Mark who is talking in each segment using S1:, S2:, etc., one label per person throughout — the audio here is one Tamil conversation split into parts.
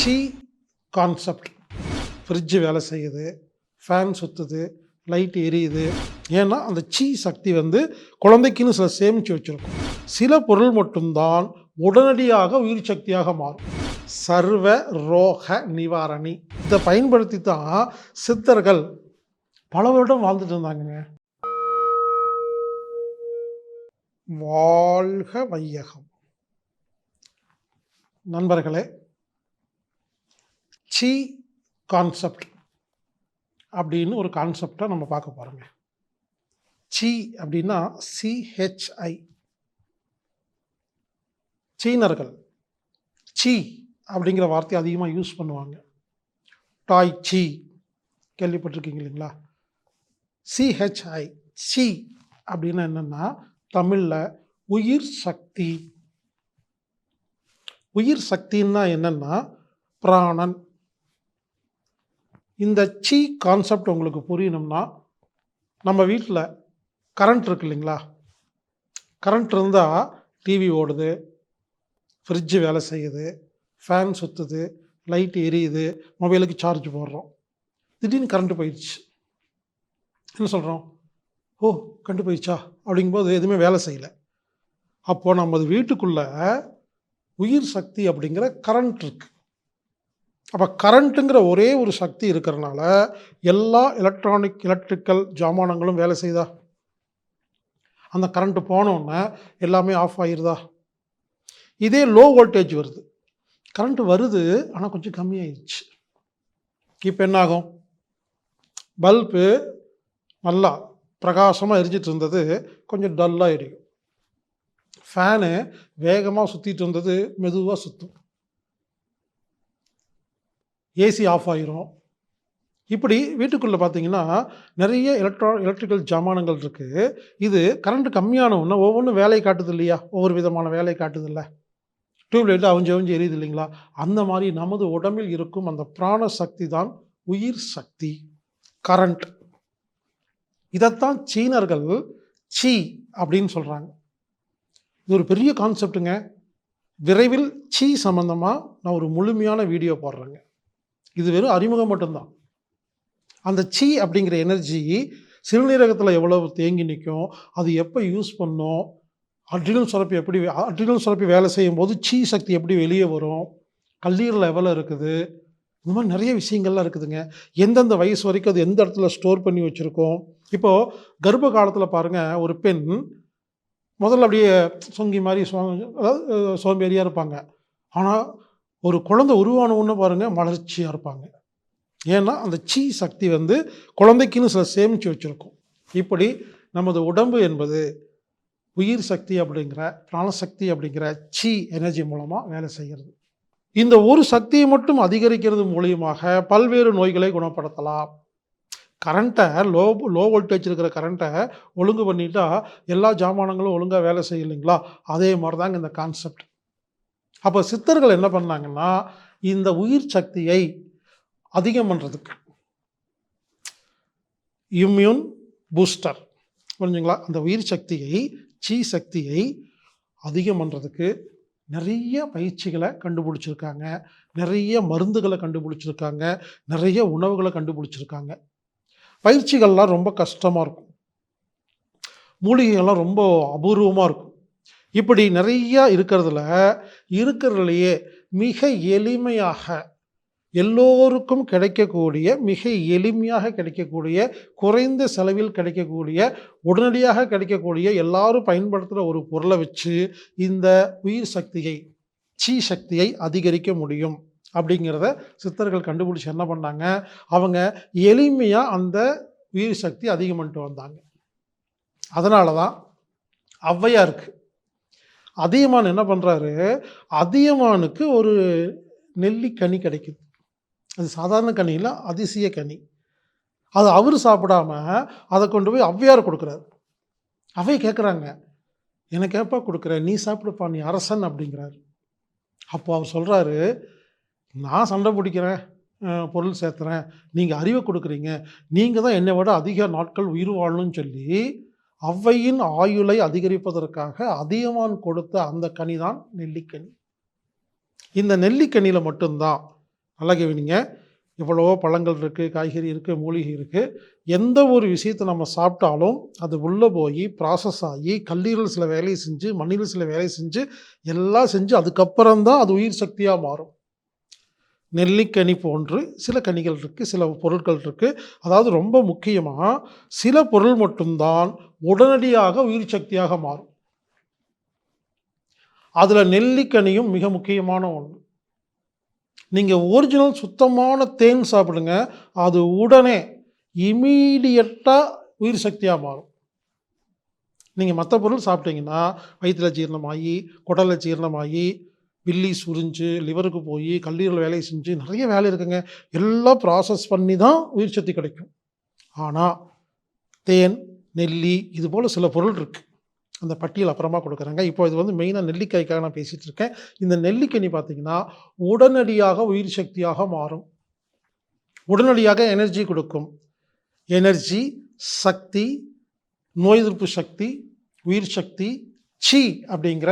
S1: சி கான்செப்ட் ஃப்ரிட்ஜு வேலை செய்யுது ஃபேன் சுற்றுது லைட் எரியுது. ஏன்னா அந்த சீ சக்தி வந்து குழந்தைக்குன்னு சில சேமித்து வச்சுருக்கும். சில பொருள் மட்டும்தான் உடனடியாக உயிர் சக்தியாக மாறும். சர்வ ரோக நிவாரணி. இதை பயன்படுத்தி தான் சித்தர்கள் பல வருடம் வாழ்ந்துட்டு இருந்தாங்கங்க. வாழ்க வையகம். நண்பர்களே சி கான்செப்ட் அப்படின்னு ஒரு கான்செப்டை நம்ம பார்க்க போகிறோங்க சி அப்படின்னா சிஹெச்ஐ சீனர்கள். சி அப்படிங்கிற வார்த்தையை அதிகமாக யூஸ் பண்ணுவாங்க. டாய் சி. கேள்விப்பட்டிருக்கீங்க இல்லைங்களா? சிஹெச்ஐ சி அப்படின்னா என்னென்னா தமிழில் உயிர் சக்தி. உயிர் சக்தின்னா என்னென்னா பிராணன். இந்த சி கான்செப்ட் உங்களுக்கு புரியணும்னா நம்ம வீட்டில் கரண்ட் இருக்கு இல்லைங்களா? கரண்ட் இருந்தால் டிவி ஓடுது ஃப்ரிட்ஜு வேலை செய்யுது ஃபேன் சுற்றுது லைட் எரியுது மொபைலுக்கு சார்ஜ் போடுறோம். திடீர்னு கரண்ட்டு போயிடுச்சு. என்ன சொல்கிறோம் ஓ கண்டு போயிடுச்சா? அப்படிங்கும்போது எதுவுமே வேலை செய்யலை. அப்போது நமது வீட்டுக்குள்ளே உயிர் சக்தி அப்படிங்கிற கரண்ட் இருக்கு. அப்போ கரண்ட்டுங்கிற ஒரே ஒரு சக்தி இருக்கிறனால எல்லா எலக்ட்ரானிக் எலக்ட்ரிக்கல் ஜாமானங்களும் வேலை செய்தா அந்த கரண்ட்டு போனோன்னே எல்லாமே ஆஃப் ஆகிருதா இதே லோ வோல்டேஜ் வருது. கரண்ட் வருது ஆனால் கொஞ்சம் கம்மியாயிடுச்சு இப்போ என்னாகும்? பல்பு நல்லா பிரகாசமாக எரிஞ்சிட்டு இருந்தது கொஞ்சம் டல்லாக எரியும். ஃபேனு வேகமாக சுற்றிட்டு இருந்தது மெதுவாக சுற்றும் ஏசி ஆஃப் ஆயிரும். இப்படி வீட்டுக்குள்ளே பார்த்தீங்கன்னா நிறைய எலக்ட்ரா எலக்ட்ரிக்கல் ஜாமானங்கள் இருக்குது இது கரண்ட் கம்மியான ஒன்று ஒவ்வொன்றும் வேலையை காட்டுது இல்லையா? ஒவ்வொரு விதமான வேலையை காட்டுது இல்லை. டியூப்லைட்டு அவிஞ்சு அவிஞ்சு எரியுது இல்லைங்களா? அந்த மாதிரி நமது உடம்பில் இருக்கும் அந்த பிராண சக்தி தான் உயிர் சக்தி கரண்ட் இதைத்தான் சீனர்கள் சி அப்படின்னு சொல்கிறாங்க இது ஒரு பெரிய கான்செப்ட்டுங்க விரைவில் சி சம்மந்தமாக நான் ஒரு முழுமையான வீடியோ போடுறேங்க. இது வெறும் அறிமுகம் மட்டும்தான். அந்த சி அப்படிங்கிற எனர்ஜி சிறுநீரகத்தில் எவ்வளவு தேங்கி நிற்கும் அது எப்போ யூஸ் பண்ணும் அட்ரினல் சுரப்பி எப்படி அட்ரினல் சுரப்பி வேலை செய்யும் போது சீ சக்தி எப்படி வெளியே வரும் கல்லீரல் எவ்வளோ இருக்குது இந்த மாதிரி நிறைய விஷயங்கள்லாம் இருக்குதுங்க. எந்தெந்த வயசு வரைக்கும் அது எந்த இடத்துல ஸ்டோர் பண்ணி வச்சுருக்கோம். இப்போது கர்ப்ப காலத்தில் பாருங்கள் ஒரு பெண் முதல்ல அப்படியே சொங்கி மாதிரி சோ அதாவது சோம்பேறியாக இருப்பாங்க. ஆனால் ஒரு குழந்தை உருவான ஒன்று பாருங்கள் மலர்ச்சியாக இருப்பாங்க. ஏன்னா அந்த சீ சக்தி வந்து குழந்தைக்குன்னு சில சேமித்து வச்சுருக்கோம். இப்படி நமது உடம்பு என்பது உயிர் சக்தி அப்படிங்கிற பிராணசக்தி அப்படிங்கிற சீ எனர்ஜி மூலமாக வேலை செய்கிறது. இந்த ஒரு சக்தியை மட்டும் அதிகரிக்கிறது மூலியமாக பல்வேறு நோய்களை குணப்படுத்தலாம். கரண்ட்டை லோ லோ வோல்டேஜ் இருக்கிற கரண்ட்டை ஒழுங்கு பண்ணிட்டா எல்லா ஜாமானங்களும் ஒழுங்காக வேலை செய்யலைங்களா? அதே மாதிரி தாங்க இந்த கான்செப்ட் அப்போ சித்தர்கள் என்ன பண்ணாங்கன்னா இந்த உயிர் சக்தியை அதிகம் பண்ணுறதுக்கு இம்யூன் பூஸ்டர் புரிஞ்சுங்களா? அந்த உயிர் சக்தியை சீ சக்தியை அதிகம் பண்ணுறதுக்கு நிறைய பயிற்சிகளை கண்டுபிடிச்சிருக்காங்க. நிறைய மருந்துகளை கண்டுபிடிச்சிருக்காங்க. நிறைய உணவுகளை கண்டுபிடிச்சிருக்காங்க. பயிற்சிகள்லாம் ரொம்ப கஷ்டமாக இருக்கும். மூலிகைகள்லாம் ரொம்ப அபூர்வமாக இருக்கும். இப்படி நிறையா இருக்கிறதுல இருக்கிறதுலையே மிக எளிமையாக எல்லோருக்கும் கிடைக்கக்கூடிய மிக எளிமையாக கிடைக்கக்கூடிய குறைந்த செலவில் கிடைக்கக்கூடிய உடனடியாக கிடைக்கக்கூடிய எல்லாரும் பயன்படுத்துகிற ஒரு பொருளை வச்சு இந்த உயிர் சக்தியை சீ சக்தியை அதிகரிக்க முடியும். அப்படிங்கிறத சித்தர்கள் கண்டுபிடிச்சி என்ன பண்ணாங்க? அவங்க எளிமையாக அந்த உயிர் சக்தி அதிகம் பண்ணிட்டு வந்தாங்க. அதனால தான் ஔவையாருக்கு அதியமான் என்ன பண்ணுறாரு அதியமானுக்கு ஒரு நெல்லிக்கனி கிடைக்குது. அது சாதாரண கனி இல்லை அதிசய கனி. அது அவர் சாப்பிடாம அதை கொண்டு போய் ஔவையார் கொடுக்குறாரு. அவை கேட்குறாங்க எனக்கு ஏப்பா கொடுக்குற? நீ சாப்பிடுப்பா நீ அரசன் அப்படிங்கிறாரு. அப்போ அவர் சொல்கிறாரு நான் சண்டை பிடிக்கிறேன் பொருள் சேர்த்துறேன். நீங்கள் அறிவை கொடுக்குறீங்க. நீங்கள் தான் என்னை விட அதிக நாட்கள் உயிர் வாழணும்னு சொல்லி அவ்வையின் ஆயுளை அதிகரிப்பதற்காக அதியமான் கொடுத்த அந்த கனி தான் நெல்லிக்கனி. இந்த நெல்லிக்கனியில் மட்டும்தான் நல்லா கேவினிங்க எவ்வளவோ பழங்கள் இருக்குது காய்கறி இருக்குது மூலிகை இருக்குது எந்த ஒரு விஷயத்தை நம்ம சாப்பிட்டாலும் அது உள்ளே போய் ப்ராசஸ் ஆகி கல்லீரல் சில வேலையை செஞ்சு மண்ணில் சில வேலையை செஞ்சு எல்லாம் செஞ்சு அதுக்கப்புறம் தான் அது உயிர் சக்தியாக மாறும். நெல்லிக்கனி போன்று சில கனிகள் இருக்குது சில பொருட்கள் இருக்குது அதாவது ரொம்ப முக்கியமாக சில பொருள் மட்டும்தான் உடனடியாக உயிர் சக்தியாக மாறும். அதில் நெல்லிக்கனியும் மிக முக்கியமான ஒன்று நீங்கள் ஒரிஜினல் சுத்தமான தேன் சாப்பிடுங்க அது உடனே இமீடியட்டாக உயிர் சக்தியாக மாறும். நீங்கள் மற்ற பொருள் சாப்பிட்டீங்கன்னா வயிற்றில் ஜீரணமாகி குடலில் ஜீரணமாகி பில்லி சுரிஞ்சு லிவருக்கு போய் கல்லீரல் வேலையை செஞ்சு நிறைய வேலை இருக்குங்க. எல்லாம் ப்ராசஸ் பண்ணி தான் உயிர் சக்தி கிடைக்கும். ஆனால் தேன் நெல்லி இது போல் சில பொருள் இருக்குது அந்த பட்டியல் அப்புறமா கொடுக்குறாங்க. இப்போ இது வந்து மெயினாக நெல்லிக்காய்க்காக நான் பேசிகிட்டு இருக்கேன். இந்த நெல்லிக்கனி பார்த்தீங்கன்னா உடனடியாக உயிர் சக்தியாக மாறும். உடனடியாக எனர்ஜி கொடுக்கும். எனர்ஜி சக்தி நோய் எதிர்ப்பு சக்தி உயிர் சக்தி சி அப்படிங்கிற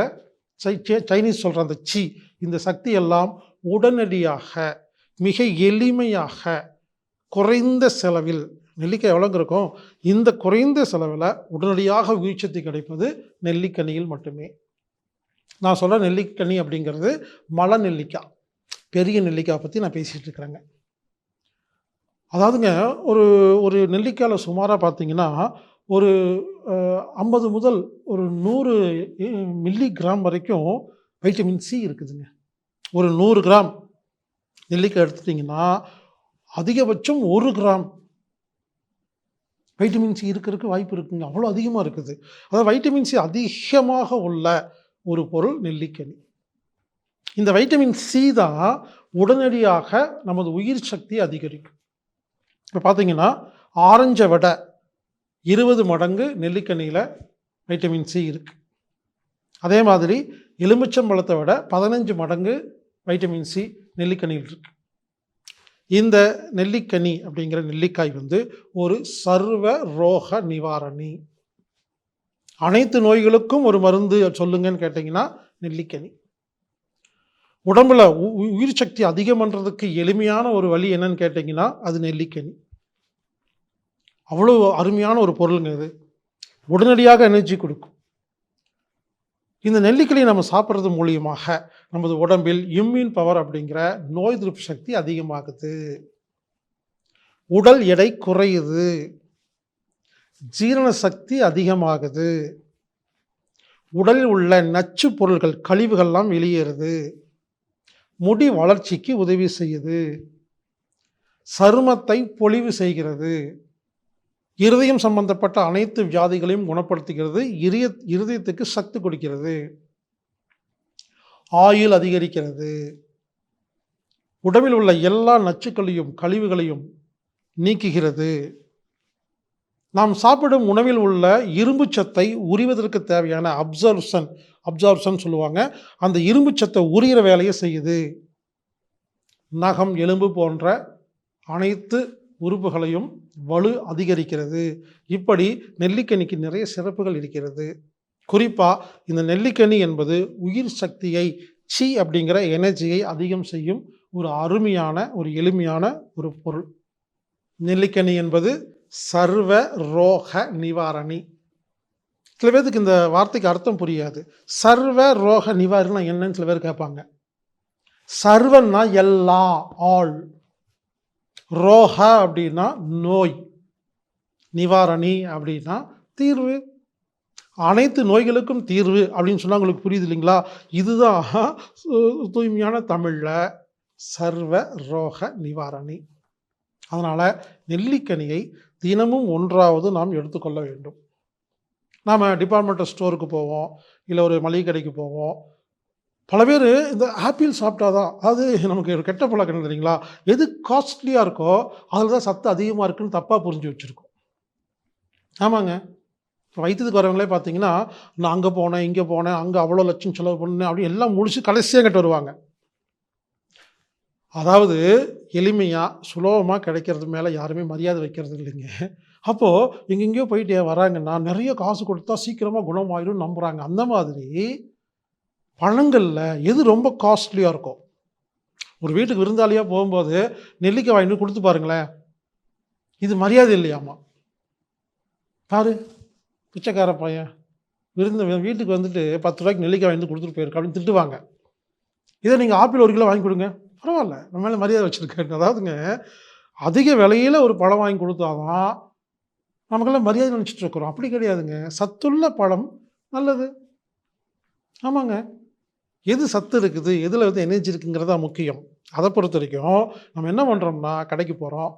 S1: சை- சை- சைனீஸ் சொல்கிற அந்த சி இந்த சக்தி எல்லாம் உடனடியாக மிக எளிமையாக குறைந்த செலவில் நெல்லிக்காய் எவ்வளோங்க இருக்கும்? இந்த குறைந்த செலவில் உடனடியாக வீழ்ச்சத்தை கிடைப்பது நெல்லிக்கனியில் மட்டுமே. நான் சொல்கிற நெல்லிக்கனி அப்படிங்கிறது மலை நெல்லிக்காய் பெரிய நெல்லிக்காய் பற்றி நான் பேசிகிட்டு இருக்கிறேங்க. அதாவதுங்க ஒரு ஒரு நெல்லிக்காயில் சுமாராக பார்த்தீங்கன்னா ஒரு ஐம்பது முதல் ஒரு நூறு மில்லி கிராம் வரைக்கும் வைட்டமின் சி இருக்குதுங்க. ஒரு நூறு கிராம் நெல்லிக்காய் எடுத்துட்டிங்கன்னா அதிகபட்சம் ஒரு கிராம் வைட்டமின் சி இருக்கிறதுக்கு வாய்ப்பு இருக்குங்க. அவ்வளோ அதிகமாக இருக்குது. அதாவது வைட்டமின் சி அதிகமாக உள்ள ஒரு பொருள் நெல்லிக்கனி. இந்த வைட்டமின் சி தான் உடனடியாக நமது உயிர் சக்தி அதிகரிக்கும். இப்போ பார்த்தீங்கன்னா ஆரஞ்சை விட இருபது மடங்கு நெல்லிக்கனியில் வைட்டமின் சி இருக்குது அதே மாதிரி எலுமிச்சம்பழத்தை விட பதினஞ்சு மடங்கு வைட்டமின் சி நெல்லிக்கனியில் இருக்கு. இந்த நெல்லிக்கனி அப்படிங்கிற நெல்லிக்காய் வந்து ஒரு சர்வ ரோக நிவாரணி. அனைத்து நோய்களுக்கும் ஒரு மருந்து சொல்லுங்கன்னு கேட்டிங்கன்னா நெல்லிக்கனி உடம்புல உ- உயிர் சக்தி அதிகம் பண்ணுறதுக்கு எளிமையான ஒரு வழி என்னன்னு கேட்டிங்கன்னா அது நெல்லிக்கனி அவ்வளோ அருமையான ஒரு பொருளுங்க இது. உடனடியாக எனர்ஜி கொடுக்கும். இந்த நெல்லிக்கலை நம்ம சாப்பிட்றது மூலியமாக நமது உடம்பில் இம்யூன் பவர் அப்படிங்கிற நோய் எதிர்ப்பு சக்தி அதிகமாகுது. உடல் எடை குறையுது. ஜீரண சக்தி அதிகமாகுது. உடலில் உள்ள நச்சு பொருள்கள் கழிவுகள்லாம் வெளியேறுது. முடி வளர்ச்சிக்கு உதவி செய்யுது. சருமத்தை பொலிவு செய்கிறது. இருதயம் சம்பந்தப்பட்ட அனைத்து வியாதிகளையும் குணப்படுத்துகிறது இரிய இருதயத்துக்கு சத்து கொடுக்கிறது. ஆயுள் அதிகரிக்கிறது. உடம்பில் உள்ள எல்லா நச்சுக்களையும் கழிவுகளையும் நீக்குகிறது. நாம் சாப்பிடும் உணவில் உள்ள இரும்பு சத்தை உரிவதற்கு தேவையான அப்சர்வ்ஷன் அப்சார்ப்ஷன் சொல்லுவாங்க. அந்த இரும்பு சத்தை உரிகிற வேலையை செய்யுது. நகம் எலும்பு போன்ற அனைத்து உறுப்புகளையும் வலு அதிகரிக்கிறது. இப்படி நெல்லிக்கனிக்கு நிறைய சிறப்புகள் இருக்கிறது. குறிப்பாக இந்த நெல்லிக்கனி என்பது உயிர் சக்தியை சி அப்படிங்கிற எனர்ஜியை அதிகம் செய்யும் ஒரு அருமையான ஒரு எளிமையான ஒரு பொருள். நெல்லிக்கனி என்பது சர்வ ரோக நிவாரணி. சில பேர்த்துக்கு இந்த வார்த்தைக்கு அர்த்தம் புரியாது. சர்வ ரோக நிவாரணம் என்னன்னு சில பேர் கேட்பாங்க. சர்வன்னா எல்லா ஆல். ரோக அப்படின்னா நோய். நிவாரணி அப்படின்னா தீர்வு. அனைத்து நோய்களுக்கும் தீர்வு அப்படின்னு சொன்னால் உங்களுக்கு புரியுது இல்லைங்களா? இதுதான் தூய்மையான தமிழில் சர்வ ரோக நிவாரணி. அதனால் நெல்லிக்கனியை தினமும் ஒன்றாவது நாம் எடுத்துக்கொள்ள வேண்டும். நாம் டிபார்ட்மெண்டல் ஸ்டோருக்கு போவோம் இல்லை ஒரு மளிகை கடைக்கு போவோம் பல பேர் இந்த ஆப்பிள் சாப்பிட்டாதான் அது நமக்கு ஒரு கெட்ட பழக்கம் தெரியுங்களா? எது காஸ்ட்லியாக இருக்கோ அதில் தான் சத்து அதிகமாக இருக்குன்னு தப்பாக புரிஞ்சு வச்சுருக்கோம். ஆமாங்க. இப்போ வைத்தியத்துக்கு வரவங்களே பார்த்தீங்கன்னா நான் அங்கே போனேன் இங்கே போனேன் அங்கே அவ்வளோ லட்சம் செலவு பண்ணேன் அப்படி எல்லாம் முடிச்சு கடைசியாக கிட்ட வருவாங்க. அதாவது எளிமையாக சுலபமாக கிடைக்கிறது மேலே யாருமே மரியாதை வைக்கிறது இல்லைங்க. அப்போது எங்கெங்கேயோ போயிட்டு வராங்கன்னா நிறைய காசு கொடுத்தா சீக்கிரமாக குணமாயிடும் நம்புகிறாங்க அந்த மாதிரி பழங்களில் எது ரொம்ப காஸ்ட்லியாக இருக்கும் ஒரு வீட்டுக்கு விருந்தாளியாக போகும்போது நெல்லிக்காய் வாங்கிட்டு கொடுத்து பாருங்களேன். இது மரியாதை இல்லையாம்மா பாரு பிச்சைக்கார பையன். விருந்து வீட்டுக்கு வந்துட்டு பத்து ரூபாய்க்கு நெல்லிக்காய் வாங்கி கொடுத்துட்டு போயிருக்கு அப்படின்னு திட்டுவாங்க. இதை நீங்கள் ஆப்பிள் ஒரு கிலோ வாங்கி கொடுங்க. பரவாயில்ல நம்ம மேலே மரியாதை வச்சுருக்கேன் அதாவதுங்க அதிக விலையில் ஒரு பழம் வாங்கி கொடுத்தாதான் நமக்கெல்லாம் மரியாதை நினச்சிட்டு இருக்கிறோம். அப்படி கிடையாதுங்க. சத்துள்ள பழம் நல்லது. ஆமாங்க. எது சத்து இருக்குது எதில் வந்து எனர்ஜி இருக்குங்கிறது தான் முக்கியம். அதை பொறுத்த வரைக்கும் நம்ம என்ன பண்ணுறோம்னா கடைக்கு போகிறோம்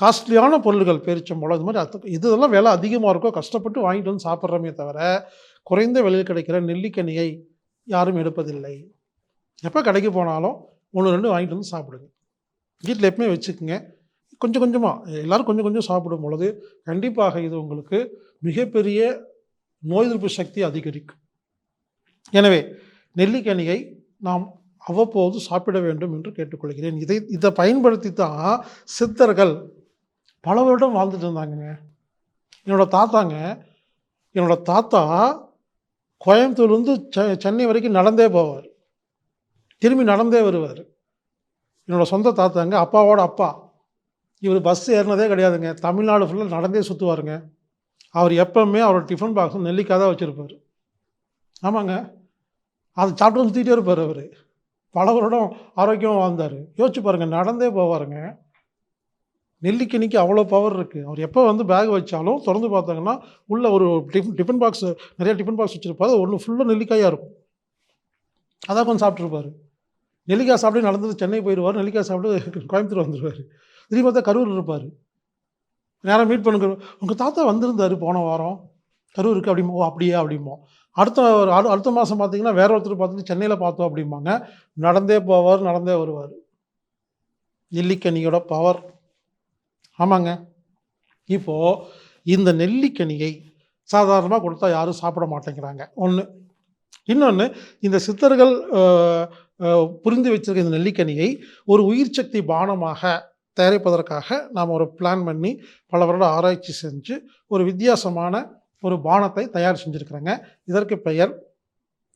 S1: காஸ்ட்லியான பொருள்கள் பேரிச்சம்பழம் இது மாதிரி அத்து இது இதெல்லாம் விலை அதிகமாக இருக்கோ கஷ்டப்பட்டு வாங்கிட்டு வந்து சாப்பிட்றோமே தவிர குறைந்த விலையில் கிடைக்கிற நெல்லிக்கனியை யாரும் எடுப்பதில்லை. எப்போ கடைக்கு போனாலும் ஒன்று ரெண்டு வாங்கிட்டு வந்து சாப்பிடுங்க. வீட்டில் எப்பவுமே வச்சுக்கோங்க. கொஞ்சம் கொஞ்சமாக எல்லோரும் கொஞ்சம் கொஞ்சம் சாப்பிடும் பொழுது கண்டிப்பாக இது உங்களுக்கு மிகப்பெரிய நோய் எதிர்ப்பு சக்தி அதிகரிக்கும். எனவே நெல்லிக்கனியை நாம் அவ்வப்போது சாப்பிட வேண்டும் என்று கேட்டுக்கொள்கிறேன். இதை இதை பயன்படுத்தி தான் சித்தர்கள் பல வருடம் வாழ்ந்துட்டு இருந்தாங்கங்க. என்னோடய தாத்தாங்க என்னோட தாத்தா கோயம்புத்தூர்லேருந்து செ சென்னை வரைக்கும் நடந்தே போவார். திரும்பி நடந்தே வருவார். என்னோடய சொந்த தாத்தாங்க அப்பாவோட அப்பா. இவர் பஸ் ஏறினதே கிடையாதுங்க. தமிழ்நாடு ஃபுல்லாக நடந்தே சுற்றுவாருங்க அவர் எப்பவுமே அவரோட டிஃபன் பாக்ஸ் நெல்லிக்காய் தான் வச்சுருப்பார். ஆமாங்க. அதை சாப்பிட்டு வந்து சுற்றிட்டே இருப்பார் அவர். பல வருடம் ஆரோக்கியமாக வாழ்ந்தார். யோசிச்சு பாருங்கள் நடந்தே போவாருங்க. நெல்லிக்கணிக்கு அவ்வளோ பவர் இருக்குது அவர் எப்போ வந்து பேக் வச்சாலும் திறந்து பார்த்தாங்கன்னா உள்ள ஒரு டிஃபன் டிஃபன் பாக்ஸ் நிறைய டிஃபன் பாக்ஸ் வச்சுருப்பாரு. ஒன்று ஃபுல்லாக நெல்லிக்காயாக இருக்கும். அதான் கொஞ்சம் சாப்பிட்ருப்பாரு நெல்லிக்காய் சாப்பிட்டு நடந்தது சென்னை போயிடுவார். நெல்லிக்காய் சாப்பிட்டு கோயம்புத்தூர் வந்துடுவார் திரும்பி பார்த்தா கரூர் இருப்பார். நேராக மீட் பண்ணுங்க. உங்கள் தாத்தா வந்திருந்தார் போன வாரம். கரூருக்கு அப்படிமோ ஓ அப்படியே அப்படிமோ அடுத்த ஒரு அடு அடுத்த மாதம் பார்த்தீங்கன்னா வேற ஒருத்தர் பார்த்துட்டு சென்னையில் பார்த்தோம் அப்படிம்பாங்க. நடந்தே போவார் நடந்தே வருவார். நெல்லிக்கனியோட பவர் ஆமாங்க. இப்போது இந்த நெல்லிக்கனியை சாதாரணமாக கொடுத்தா யாரும் சாப்பிட மாட்டேங்கிறாங்க. ஒன்று இன்னொன்று இந்த சித்தர்கள் புரிந்து வச்சிருக்க இந்த நெல்லிக்கனியை ஒரு உயிர் சக்தி பானமாக தயாரிப்பதற்காக நாம் ஒரு பிளான் பண்ணி பல வருட ஆராய்ச்சி செஞ்சு ஒரு வித்தியாசமான ஒரு பானத்தை தயார் செஞ்சுருக்கிறாங்க. இதற்கு பெயர்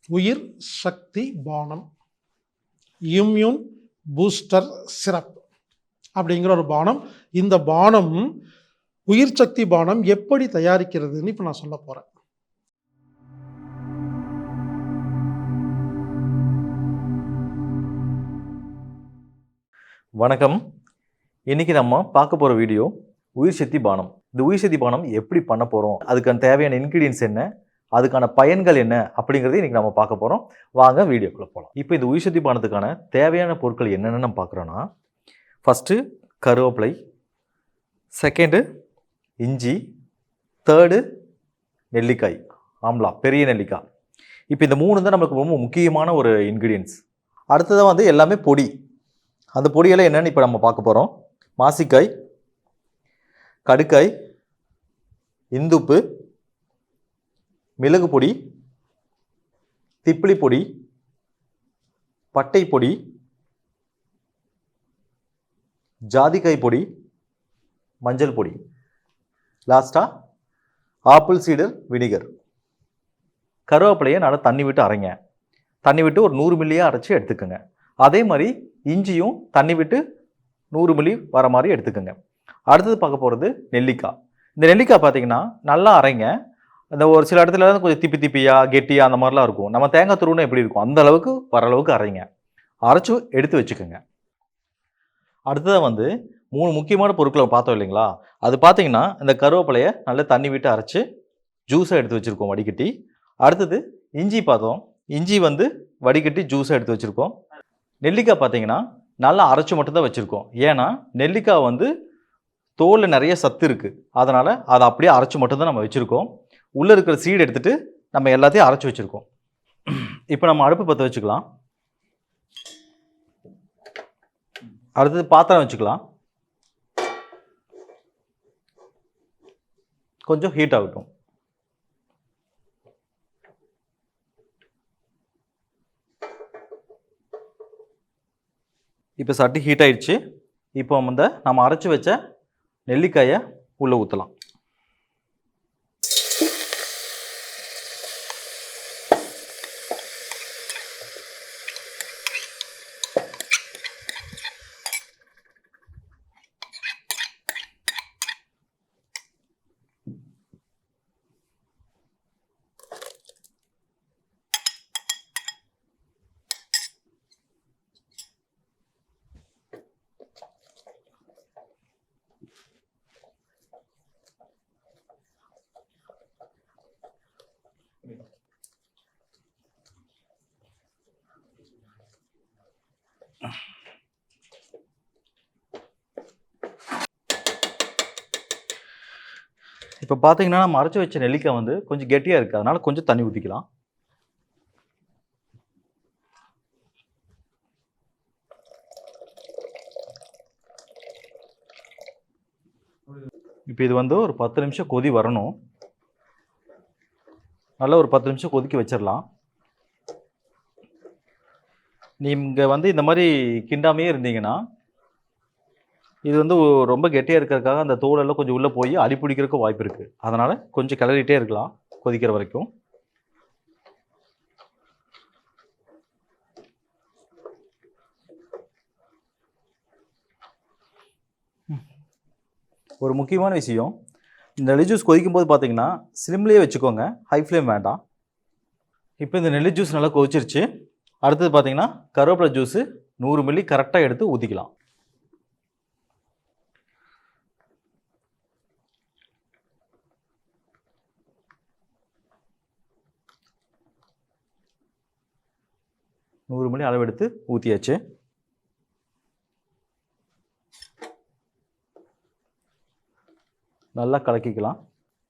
S1: உயிர் சக்தி பானம். இம்யூன் பூஸ்டர் சிரப் அப்படிங்கிற ஒரு பானம். இந்த பானம் உயிர் சக்தி பானம் எப்படி தயாரிக்கிறதுன்னு இப்போ நான் சொல்ல போகிறேன்
S2: வணக்கம். இன்னைக்கு நம்ம பார்க்க போகிற வீடியோ உயிர் சக்தி பானம். இந்த உயிர்சதி பானம் எப்படி பண்ண போகிறோம் அதுக்கான தேவையான இன்க்ரீடியன்ஸ் என்ன? அதுக்கான பயன்கள் என்ன? அப்படிங்கிறத இன்றைக்கி நம்ம பார்க்க போகிறோம் வாங்க வீடியோக்குள்ளே போகலாம் இப்போ இந்த உயிர்சதி பானத்துக்கான தேவையான பொருட்கள் என்னென்னு நம்ம பார்க்குறோன்னா ஃபஸ்ட்டு கருவேப்பிலை செகண்டு இஞ்சி தேர்டு நெல்லிக்காய் ஆம்லா பெரிய நெல்லிக்காய். இப்போ இந்த மூணு தான் நம்மளுக்கு ரொம்ப முக்கியமான ஒரு இன்க்ரீடியன்ஸ் அடுத்ததாக வந்து எல்லாமே பொடி. அந்த பொடியெல்லாம் என்னென்னு இப்போ நம்ம பார்க்க போகிறோம் மாசிக்காய் கடுக்காய் இந்துப்பு மிளகு பொடி திப்பிலி பொடி பட்டை பொடி ஜாதிக்காய் பொடி மஞ்சள் பொடி. லாஸ்ட்டாக ஆப்பிள் சீடர் வினிகர் கருவேப்பிலையை நல்லா தண்ணி விட்டு அரைங்க. தண்ணி விட்டு ஒரு நூறு மில்லியாக அரைச்சி எடுத்துக்கோங்க. அதே மாதிரி இஞ்சியும் தண்ணி விட்டு நூறு மில்லி வர மாதிரி எடுத்துக்கோங்க. அடுத்தது பார்க்க போகிறது நெல்லிக்காய் இந்த நெல்லிக்காய் பார்த்தீங்கன்னா நல்லா அரைங்க. அந்த ஒரு சில இடத்துல வந்து கொஞ்சம் திப்பி திப்பியா கெட்டியா அந்த மாதிரிலாம் இருக்கும். நம்ம தேங்காய் துருவுனா எப்படி இருக்கும்? அந்த அளவுக்கு வர அளவுக்கு அரைங்க. அரைச்சும் எடுத்து வச்சுக்கோங்க. அடுத்ததாக வந்து மூணு முக்கியமான பொருட்களை பார்த்தோம் இல்லைங்களா? அது பார்த்தீங்கன்னா இந்த கருவேப்பிலையை நல்லா தண்ணி விட்டு அரைச்சு ஜூஸாக எடுத்து வச்சுருக்கோம் வடிகட்டி. அடுத்தது இஞ்சி பார்த்தோம். இஞ்சி வந்து வடிகட்டி ஜூஸாக எடுத்து வச்சுருக்கோம். நெல்லிக்காய் பார்த்தீங்கன்னா நல்லா அரைச்சி மட்டும்தான் வச்சுருக்கோம். ஏன்னா நெல்லிக்காய் வந்து தோலில் நிறைய சத்து இருக்குது அதனால் அதை அப்படியே அரைச்சி மட்டும்தான் நம்ம வச்சுருக்கோம். உள்ளே இருக்கிற சீடு எடுத்துகிட்டு நம்ம எல்லாத்தையும் அரைச்சி வச்சுருக்கோம். இப்போ நம்ம அடுப்பு பற்ற வச்சுக்கலாம். அடுத்தது பாத்திரம் வச்சுக்கலாம். கொஞ்சம் ஹீட் ஆகட்டும். இப்போ சட்டி ஹீட் ஆயிடுச்சு. இப்போ வந்து நம்ம அரைச்சி வச்ச நெல்லிக்காயை உள்ளே ஊற்றலாம் இப்போ பார்த்தீங்கன்னா நம்ம அரைச்சி வச்ச நெல்லிக்காய் வந்து கொஞ்சம் கெட்டியாக இருக்குது அதனால் கொஞ்சம் தண்ணி ஊற்றிக்கலாம் இப்போ இது வந்து ஒரு பத்து நிமிஷம் கொதி வரணும். நல்லா ஒரு பத்து நிமிஷம் கொதிக்க வச்சிடலாம். நீங்கள் வந்து இந்த மாதிரி கிண்டாமையே இருந்தீங்கன்னா இது வந்து ரொம்ப கெட்டியாக இருக்கிறதுக்காக அந்த தோலெல்லாம் கொஞ்சம் உள்ளே போய் அடி பிடிக்கிறதுக்கு வாய்ப்பு இருக்குது அதனால் கொஞ்சம் கிளறிட்டே இருக்கலாம் கொதிக்கிற வரைக்கும். ஒரு முக்கியமான விஷயம் இந்த நெல்லி ஜூஸ் கொதிக்கும் போது பார்த்தீங்கன்னா ஸ்லிம்லேயே வச்சுக்கோங்க. ஹை ஃப்ளேம் வேண்டாம். இப்போ இந்த நெல்லி ஜூஸ் நல்லா கொதிச்சிருச்சு. அடுத்தது பார்த்தீங்கன்னா கருவேப்பிலை ஜூஸு நூறு மில்லி கரெக்டாக எடுத்து ஊற்றிக்கலாம் நூறு மில்லி அளவெடுத்து ஊற்றியாச்சு நல்லா கலக்கிக்கலாம்.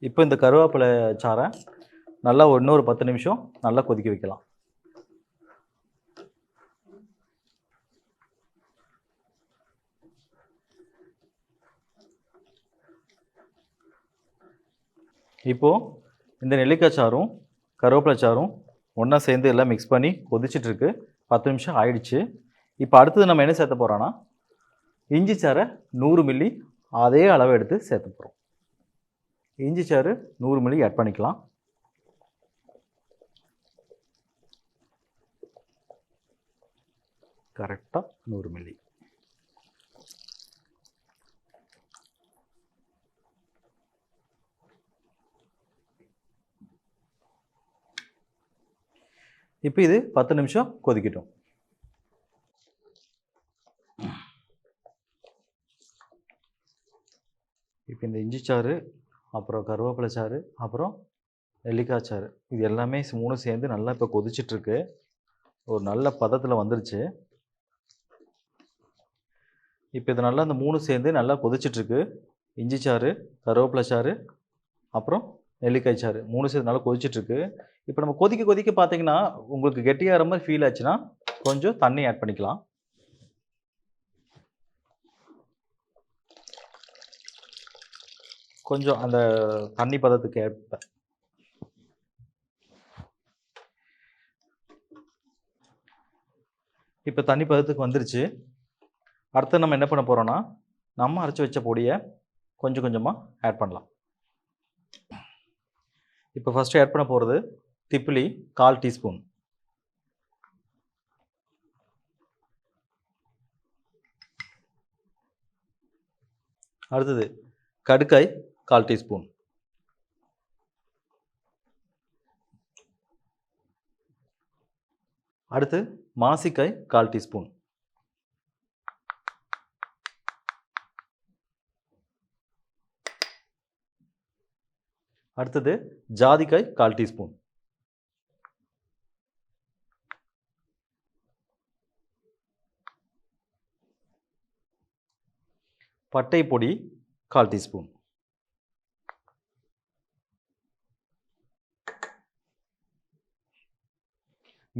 S2: இப்போ இந்த கருவேப்பிலை சாறை நல்லா இன்னொரு பத்து நிமிஷம் நல்லா கொதிக்க வைக்கலாம். இப்போது இந்த நெல்லிக்காய் சாறும் கருவேப்பிலை சாறும் ஒன்றா சேர்ந்து எல்லாம் மிக்ஸ் பண்ணி கொதிச்சிட்ருக்கு பத்து நிமிஷம் ஆயிடுச்சு. இப்போ அடுத்தது நம்ம என்ன சேர்த்த போகிறோன்னா இஞ்சி சாறை நூறு மில்லி அதே அளவு எடுத்து சேர்த்த போகிறோம் இஞ்சி சாறு நூறு மில்லி ஆட் பண்ணிக்கலாம். கரெக்டாக நூறு மில்லி. இப்போ இது பத்து நிமிஷம் கொதிக்கட்டும். இப்போ இந்த இஞ்சி சாறு அப்புறம் கருவேப்பிலை சாறு அப்புறம் நெல்லிக்காய் சாறு இது எல்லாமே மூணும் சேர்ந்து நல்லா இப்போ கொதிச்சிட்ருக்கு. ஒரு நல்ல பதத்தில் வந்துருச்சு. இப்போ இது நல்லா இந்த மூணு சேர்ந்து நல்லா கொதிச்சிட்ருக்கு. இஞ்சி சாறு கருவேப்பிலை சாறு அப்புறம் நெல்லிக்காய் சாறு மூணு சேர்த்து நல்லா கொதிச்சிட்ருக்கு. இப்போ நம்ம கொதிக்க கொதிக்க பார்த்தீங்கன்னா உங்களுக்கு கெட்டியாகிற மாதிரி ஃபீல் ஆச்சுன்னா கொஞ்சம் தண்ணி ஆட் பண்ணிக்கலாம். கொஞ்சம் அந்த தண்ணி பதத்துக்கு ஏற்ப. இப்போ தண்ணி பதத்துக்கு வந்துருச்சு. அடுத்து நம்ம என்ன பண்ண போகிறோன்னா நம்ம அரைச்சி வச்ச பொடியை கொஞ்சம் கொஞ்சமாக ஆட் பண்ணலாம். இப்போ ஃபஸ்ட்டு ஆட் பண்ண போகிறது திப்பிலி கால் டீஸ்பூன். அடுத்தது கடுக்காய் கால் டீஸ்பூன். அடுத்து மாசிக்காய் கால் டீஸ்பூன். அடுத்தது ஜாதிக்காய் கால் டீஸ்பூன். பட்டை பொடி கால் டீஸ்பூன்.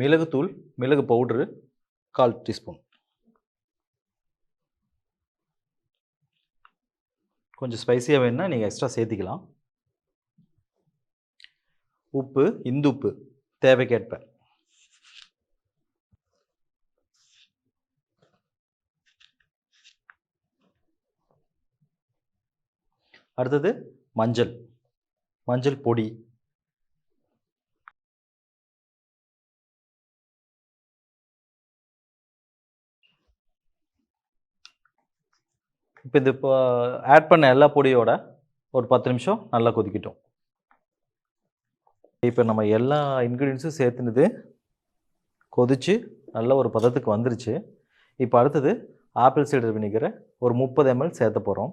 S2: மிளகுத்தூள் மிளகு பவுட்ரு கால் டீஸ்பூன். கொஞ்சம் ஸ்பைசியாக வேணுன்னா நீங்கள் எக்ஸ்ட்ரா சேர்த்திக்கலாம். உப்பு இந்துப்பு தேவைக்கேற்ப. அடுத்தது மஞ்சள் மஞ்சள் பொடி. இப்போ இது இப்போ ஆட் பண்ண எல்லா பொடியோட ஒரு பத்து நிமிஷம் நல்லா கொதிக்கட்டும். இப்போ நம்ம எல்லா இன்க்ரீடியன்ஸும் சேர்த்துனது கொதிச்சு நல்ல ஒரு பதத்துக்கு வந்துருச்சு. இப்போ அடுத்தது ஆப்பிள் சைடர் வினிகரை ஒரு முப்பது எம்எல் சேர்த்த போகிறோம்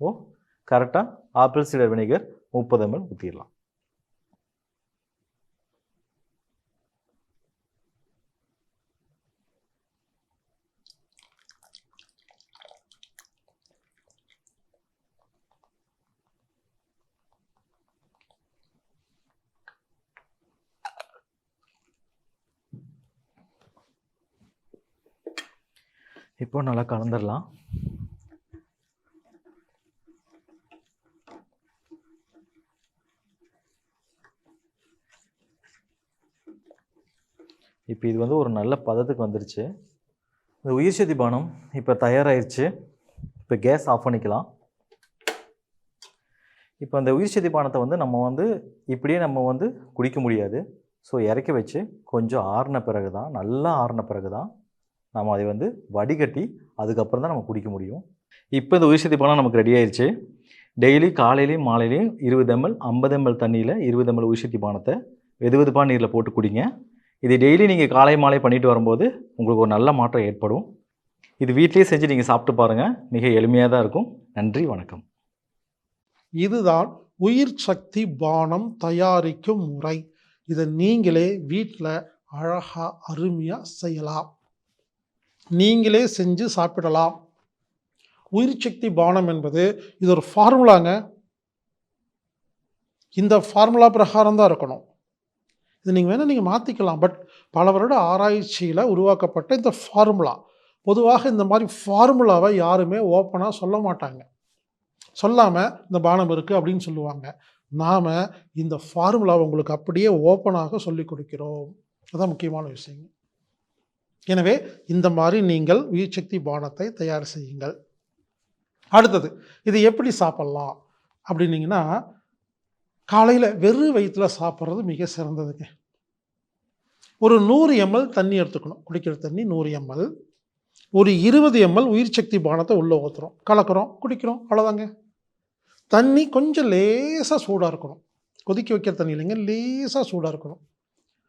S2: ஓ கரெக்டாக ஆப்பிள் சைடர் வினிகர் முப்பது எம்எல் ஊற்றிடலாம் இப்போ நல்லா கலந்துடலாம் இப்போ இது வந்து ஒரு நல்ல பதத்துக்கு வந்துருச்சு. இந்த உயிர் சக்தி பானம் இப்போ தயாராகிருச்சு இப்போ கேஸ் ஆஃப் பண்ணிக்கலாம். இப்போ அந்த உயிர் சக்தி பானத்தை வந்து நம்ம வந்து இப்படியே நம்ம வந்து குடிக்க முடியாது. ஸோ இறக்கி வச்சு கொஞ்சம் ஆறின பிறகு தான் நல்லா ஆறின பிறகு தான் நம்ம அதை வந்து வடிகட்டி அதுக்கப்புறம் தான் நம்ம குடிக்க முடியும். இப்போ இந்த உயிர் சக்தி பானம் நமக்கு ரெடி ஆயிடுச்சு டெய்லி காலையிலையும் மாலையிலையும் இருபது எம்எல் ஐம்பது எம்எல் தண்ணியில் இருபது எம்எல் உயிர் சக்தி பானத்தை வெது வெதுப்பான நீரில் போட்டு குடிங்க. இது டெய்லி நீங்கள் காலை மாலை பண்ணிட்டு வரும்போது உங்களுக்கு ஒரு நல்ல மாற்றம் ஏற்படும். இது வீட்டிலேயே செஞ்சு நீங்கள் சாப்பிட்டு பாருங்கள் மிக எளிமையாக தான் இருக்கும். நன்றி வணக்கம்.
S1: இதுதான் உயிர் சக்தி பானம் தயாரிக்கும் முறை. இதை நீங்களே வீட்டில் அழகாக அருமையாக செய்யலாம். நீங்களே செஞ்சு சாப்பிடலாம். உயிர் சக்தி பானம் என்பது இது ஒரு ஃபார்முலாங்க. இந்த ஃபார்முலா பிரகாரம் தான் இருக்கணும். இது நீங்கள் வேணால் நீங்கள் மாற்றிக்கலாம் பட் பல வருட ஆராய்ச்சியில் உருவாக்கப்பட்ட இந்த ஃபார்முலா. பொதுவாக இந்த மாதிரி ஃபார்முலாவை யாருமே ஓப்பனாக சொல்ல மாட்டாங்க. சொல்லாமல் இந்த பானம் இருக்குது அப்படின்னு சொல்லுவாங்க. நாம் இந்த ஃபார்முலாவை உங்களுக்கு அப்படியே ஓப்பனாக சொல்லி கொடுக்கிறோம். அதுதான் முக்கியமான விஷயங்கள் எனவே இந்த மாதிரி நீங்கள் உயிர் சக்தி பானத்தை தயார் செய்யுங்கள். அடுத்தது இது எப்படி சாப்பிட்லாம்? அப்படின்னீங்கன்னா காலையில் வெறும் வயிற்றில் சாப்பிட்றது மிக சிறந்ததுங்க. ஒரு நூறு எம்எல் தண்ணி எடுத்துக்கணும். குடிக்கிற தண்ணி நூறு எம்எல். ஒரு இருபது எம்எல் உயிர் சக்தி பானத்தை உள்ளே ஊற்றுறோம் கலக்கிறோம் குடிக்கிறோம் அவ்வளோதாங்க தண்ணி கொஞ்சம் லேசாக சூடாக இருக்கணும். கொதிக்க வைக்கிற தண்ணி இல்லைங்க லேசாக சூடாக இருக்கணும்.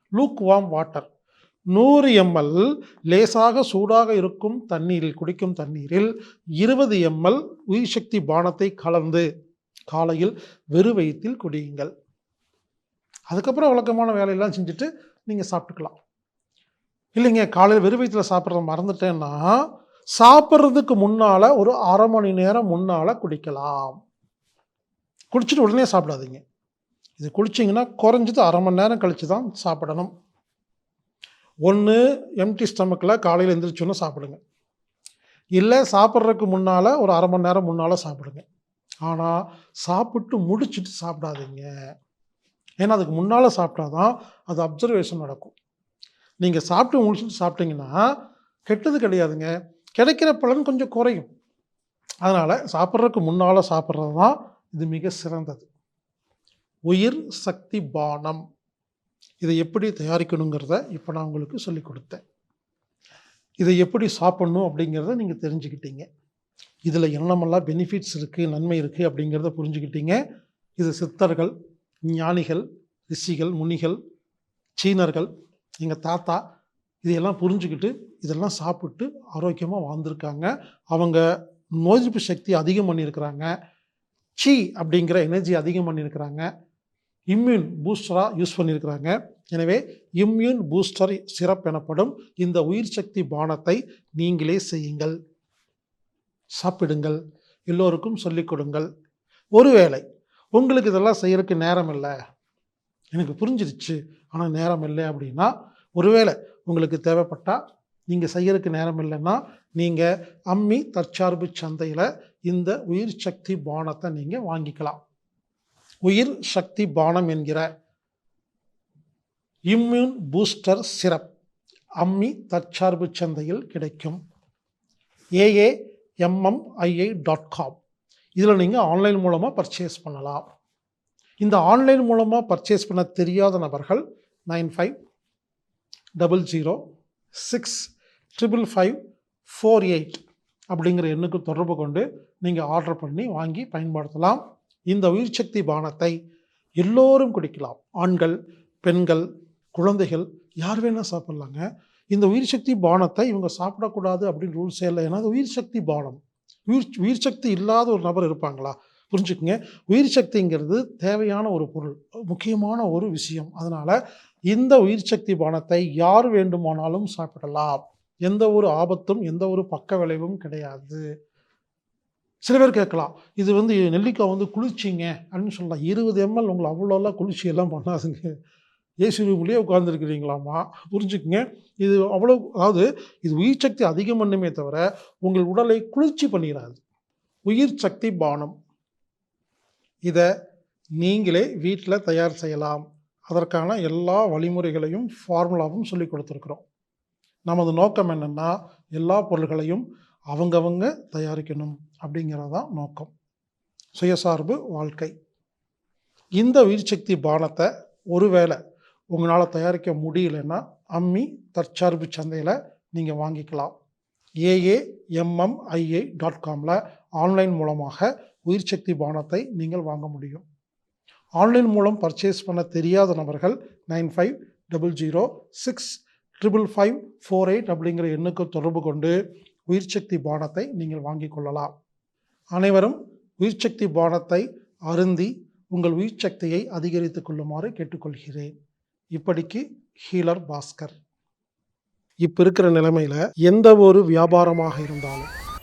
S1: லூக் வாம் வாட்டர் நூறு எம்எல் லேசாக சூடாக இருக்கும் தண்ணீரில் குடிக்கும் தண்ணீரில் இருபது எம்எல் உயிர் சக்தி பானத்தை கலந்து காலையில் வெறு வயிற்றில் குடியுங்கள். அதுக்கப்புறம் வழக்கமான வேலையெல்லாம் செஞ்சுட்டு நீங்கள் சாப்பிட்டுக்கலாம். இல்லைங்க காலையில் வெறு வயிற்றில் சாப்பிட்றத மறந்துட்டேன்னா சாப்பிட்றதுக்கு முன்னால் ஒரு அரை மணி நேரம் முன்னால் குடிக்கலாம். குடிச்சிட்டு உடனே சாப்பிடாதீங்க. இது குடிச்சிங்கன்னா குறைஞ்சது அரை மணி நேரம் கழித்து தான் சாப்பிடணும். ஒன்று எம்டி ஸ்டமக்கில் காலையில் எந்திரிச்சோன்னே சாப்பிடுங்க. இல்லை சாப்பிட்றதுக்கு முன்னால் ஒரு அரை மணி நேரம் முன்னால் சாப்பிடுங்க. ஆனால் சாப்பிட்டு முடிச்சுட்டு சாப்பிடாதீங்க. ஏன்னா அதுக்கு முன்னால் சாப்பிட்டா தான் அது அப்சர்வேஷன் நடக்கும். நீங்கள் சாப்பிட்டு முடிச்சுட்டு சாப்பிட்டீங்கன்னா கெட்டது கிடையாதுங்க. கிடைக்கிற பலன் கொஞ்சம் குறையும். அதனால் சாப்பிட்றதுக்கு முன்னால் சாப்பிட்றது தான் இது மிக சிறந்தது. உயிர் சக்தி பானம். இதை எப்படி தயாரிக்கணுங்கிறத இப்போ நான் உங்களுக்கு சொல்லிக் கொடுத்தேன். இதை எப்படி சாப்பிட்ணும் அப்படிங்கிறத நீங்கள் தெரிஞ்சுக்கிட்டீங்க. இதில் என்னமெல்லாம் பெனிஃபிட்ஸ் இருக்குது நன்மை இருக்குது அப்படிங்கிறத புரிஞ்சுக்கிட்டீங்க. இது சித்தர்கள் ஞானிகள் ரிஷிகள் முனிகள் சீனர்கள் எங்கள் தாத்தா இதையெல்லாம் புரிஞ்சுக்கிட்டு இதெல்லாம் சாப்பிட்டு ஆரோக்கியமாக வாழ்ந்திருக்காங்க. அவங்க நோய் எதிர்ப்பு சக்தி அதிகம் பண்ணியிருக்கிறாங்க. சி அப்படிங்கிற எனர்ஜி அதிகம் பண்ணியிருக்கிறாங்க. இம்யூன் பூஸ்டராக யூஸ் பண்ணியிருக்கிறாங்க. எனவே இம்யூன் பூஸ்டர் சிரப் எனப்படும் இந்த உயிர் சக்தி பானத்தை நீங்களே செய்யுங்கள். சாப்பிடுங்கள். எல்லோருக்கும் சொல்லிக் கொடுங்கள். ஒருவேளை உங்களுக்கு இதெல்லாம் செய்யறதுக்கு நேரம் இல்லை. எனக்கு புரிஞ்சிருச்சு. ஆனால் நேரம் இல்லை அப்படின்னா ஒருவேளை உங்களுக்கு தேவைப்பட்டால் நீங்கள் செய்யறதுக்கு நேரம் இல்லைன்னா நீங்கள் அம்மி தற்சார்பு சந்தையில் இந்த உயிர் சக்தி பானத்தை நீங்கள் வாங்கிக்கலாம். உயிர் சக்தி பானம் என்கிற இம்யூன் பூஸ்டர் சிரப் அம்மி தற்சார்பு சந்தையில் கிடைக்கும். ஏஏஎம்எம்ஐஐ டாட் காம் இதில் நீங்கள் ஆன்லைன் மூலமாக பர்ச்சேஸ் பண்ணலாம். இந்த ஆன்லைன் மூலமாக பர்ச்சேஸ் பண்ண தெரியாத நபர்கள் nine five double zero six triple five four eight அப்படிங்கிற எண்ணுக்கு தொடர்பு கொண்டு நீங்கள் ஆர்டர் பண்ணி வாங்கி பயன்படுத்தலாம். இந்த உயிர் சக்தி பானத்தை எல்லோரும் குடிக்கலாம். ஆண்கள் பெண்கள் குழந்தைகள் யார் வேணால் சாப்பிட்லாங்க. இந்த உயிர் சக்தி பானத்தை இவங்க சாப்பிடக்கூடாது அப்படின்னு ரூல்ஸே இல்லை ஏன்னா உயிர் சக்தி பானம். உயிர் உயிர் சக்தி இல்லாத ஒரு நபர் இருப்பாங்களா? புரிஞ்சுக்குங்க. உயிர் சக்திங்கிறது தேவையான ஒரு பொருள். முக்கியமான ஒரு விஷயம். அதனால் இந்த உயிர் சக்தி பானத்தை யார் வேண்டுமானாலும் சாப்பிடலாம். எந்த ஒரு ஆபத்தும் எந்த ஒரு பக்க விளைவும் கிடையாது. சில பேர் கேட்கலாம் இது வந்து நெல்லிக்காய் வந்து குளிர்ச்சிங்க. அப்படின்னு சொல்லலாம். இருபது எம்எல் உங்களை அவ்வளோலாம் குளிர்ச்சி எல்லாம் பண்ணாதுங்க. ஏசி ரூம்லேயே உட்காந்துருக்கிறீங்களாமா புரிஞ்சுக்குங்க. இது அவ்வளோ அதாவது இது உயிர் சக்தி அதிகம் பண்ணுமே தவிர உங்கள் உடலை குளிர்ச்சி பண்ணிடாது உயிர் சக்தி பானம். இதை நீங்களே வீட்டில் தயார் செய்யலாம். அதற்கான எல்லா வழிமுறைகளையும் ஃபார்முலாவும் சொல்லி கொடுத்துருக்குறோம். நமது நோக்கம் என்னென்னா எல்லா பொருள்களையும் அவங்கவங்க தயாரிக்கணும் அப்படிங்கிறதான் நோக்கம். சுயசார்பு வாழ்க்கை. இந்த உயிர் சக்தி பானத்தை ஒருவேளை உங்களால் தயாரிக்க முடியலன்னா அம்மி தற்சார்பு சந்தையில் நீங்கள் வாங்கிக்கலாம். ஏஏஎம்எம்ஐஏ டாட் காமில் ஆன்லைன் மூலமாக உயிர்சக்தி பானத்தை நீங்கள் வாங்க முடியும். ஆன்லைன் மூலம் பர்ச்சேஸ் பண்ண தெரியாத நபர்கள் nine five double zero six triple five four eight அப்படிங்கிற எண்ணுக்கு தொடர்பு கொண்டு உயிர் சக்தி பானத்தை நீங்கள் வாங்கிக் கொள்ளலாம். அனைவரும் உயிர் சக்தி பானத்தை அருந்தி உங்கள் உயிர் சக்தியை அதிகரித்துக் கொள்ளுமாறு கேட்டுக்கொள்கிறேன். இப்படிக்கு ஹீலர் பாஸ்கர். இப்போ இருக்கிற நிலைமையில் எந்த ஒரு வியாபாரமாக இருந்தாலும்